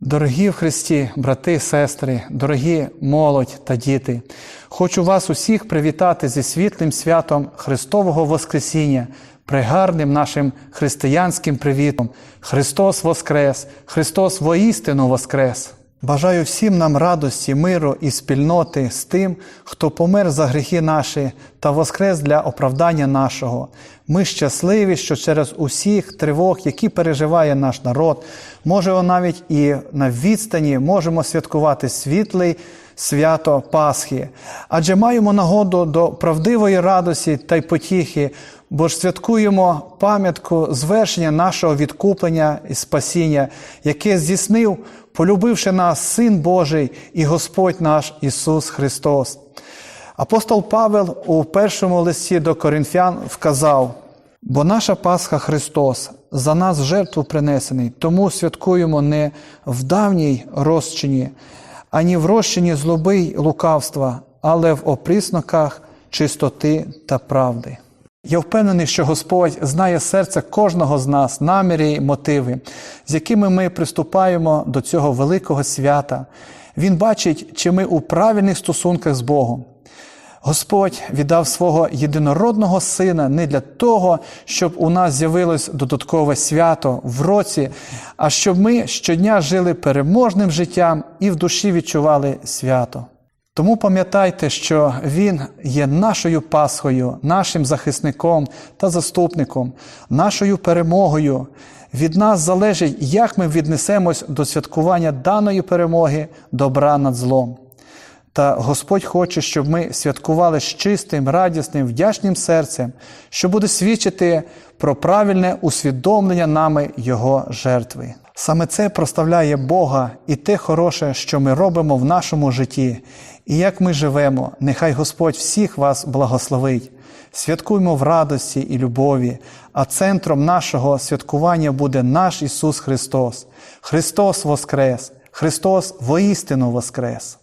Дорогі в Христі, брати, сестри, дорогі молодь та діти, хочу вас усіх привітати зі світлим святом Христового Воскресіння, пригарним нашим християнським привітом. Христос Воскрес, Христос воістину Воскрес! Бажаю всім нам радості, миру і спільноти з тим, хто помер за гріхи наші та воскрес для оправдання нашого. Ми щасливі, що через усіх тривог, які переживає наш народ, може навіть і на відстані можемо святкувати світлий свято Пасхи, адже маємо нагоду до правдивої радості та й потіхи, бо ж святкуємо пам'ятку звершення нашого відкуплення і спасіння, яке здійснив, полюбивши нас Син Божий і Господь наш Ісус Христос. Апостол Павел у першому листі до Коринфян вказав, бо наша Пасха Христос за нас жертву принесений, тому святкуємо не в давній розчині, ані в розчині злоби й лукавства, але в опрісноках чистоти та правди. Я впевнений, що Господь знає серце кожного з нас, наміри й мотиви, з якими ми приступаємо до цього великого свята. Він бачить, чи ми у правильних стосунках з Богом. Господь віддав свого єдинородного сина не для того, щоб у нас з'явилось додаткове свято в році, а щоб ми щодня жили переможним життям і в душі відчували свято. Тому пам'ятайте, що Він є нашою Пасхою, нашим захисником та заступником, нашою перемогою. Від нас залежить, як ми віднесемось до святкування даної перемоги добра над злом. Та Господь хоче, щоб ми святкували з чистим, радісним, вдячним серцем, що буде свідчити про правильне усвідомлення нами Його жертви. Саме це проставляє Бога і те хороше, що ми робимо в нашому житті, і як ми живемо, нехай Господь всіх вас благословить. Святкуємо в радості і любові, а центром нашого святкування буде наш Ісус Христос. Христос Воскрес! Христос воістину Воскрес!